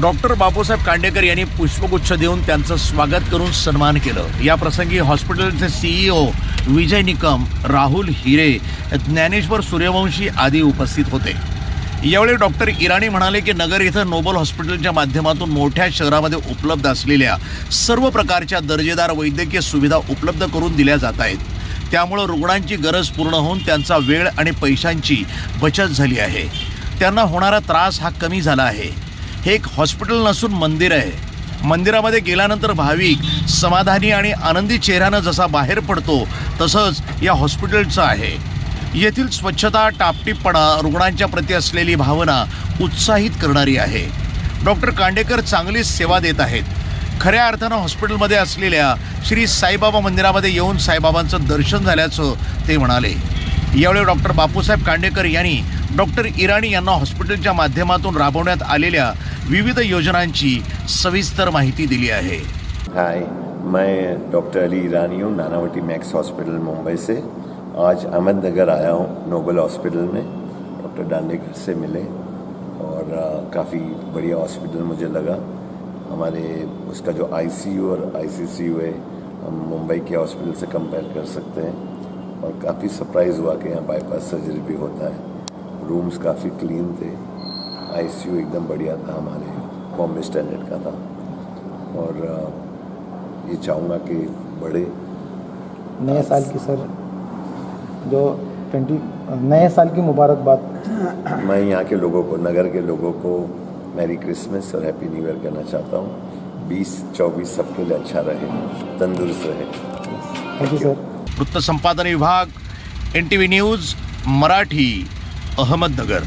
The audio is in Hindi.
डॉक्टर बापूसाहेब कांडेकर यांनी पुष्पगुच्छ देऊन त्यांचं स्वागत करून सन्मान केलं. या प्रसंगी हॉस्पिटलचे सीईओ विजय निकम राहुल हिरे ज्ञानेश्वर सूर्यवंशी आदी उपस्थित होते. यावेळी डॉक्टर इराणी म्हणाले की नगर इथं नोबल हॉस्पिटलच्या माध्यमातून मोठ्या शहरामध्ये उपलब्ध असलेल्या सर्व प्रकारच्या दर्जेदार वैद्यकीय सुविधा उपलब्ध करून दिल्या जात आहेत. त्यामुळं रुग्णांची गरज पूर्ण होऊन त्यांचा वेळ आणि पैशांची बचत झाली आहे. त्यांना होणारा त्रास हा कमी झाला आहे. हे एक हॉस्पिटल नसून मंदिर आहे. मंदिरामध्ये गेल्यानंतर भाविक समाधानी आणि आनंदी चेहऱ्यानं जसा बाहेर पडतो तसंच या हॉस्पिटलचं आहे. येथील स्वच्छता टापटीपणा रुग्णांच्या प्रती असलेली भावना उत्साहित करणारी आहे. डॉक्टर कांडेकर चांगली सेवा देत आहेत. खऱ्या अर्थानं हॉस्पिटलमध्ये असलेल्या श्री साईबाबा मंदिरामध्ये येऊन साईबाबांचं दर्शन झाल्याचं ते म्हणाले. यावेळी डॉक्टर बापूसाहेब कांडेकर यांनी डॉक्टर इराणी माध्यमातून राबवण्यात आलेल्या विविध योजनांची सविस्तर माहिती दिली आहे. हाय मैं डॉक्टर अली ईरानी हूँ, नानावटी मैक्स हॉस्पिटल, मुंबई से। आज अहमदनगर आया हूँ, नोबल हॉस्पिटल में। डॉक्टर डांडेकर से मिले और काफ़ी बढ़िया हॉस्पिटल मुझे लगा। हमारे उसका जो आईसीयू और आईसीसीयू है, हम मुंबई के हॉस्पिटल से कंपेयर कर सकते हैं। और काफ़ी सरप्राइज़ हुआ कि यहाँ बाईपास सर्जरी भी होता है। रूम्स काफ़ी क्लीन थे। आईसीयू एकदम बढ़िया था हमारे बॉम्बे स्टैंडर्ड का था। और ये चाहूँगा कि बड़े नए साल की सर जो ट्वेंटी नए साल की मुबारकबाद। मैं यहाँ के लोगों को नगर के लोगों को मैरी क्रिसमस और हैप्पी न्यू ईयर कहना चाहता हूँ। बीस चौबीस सबके लिए अच्छा रहे तंदुरुस्त रहे। थैंक यू सर वृत्तसंपादन विभाग N T news Marathi. Ahmednagar.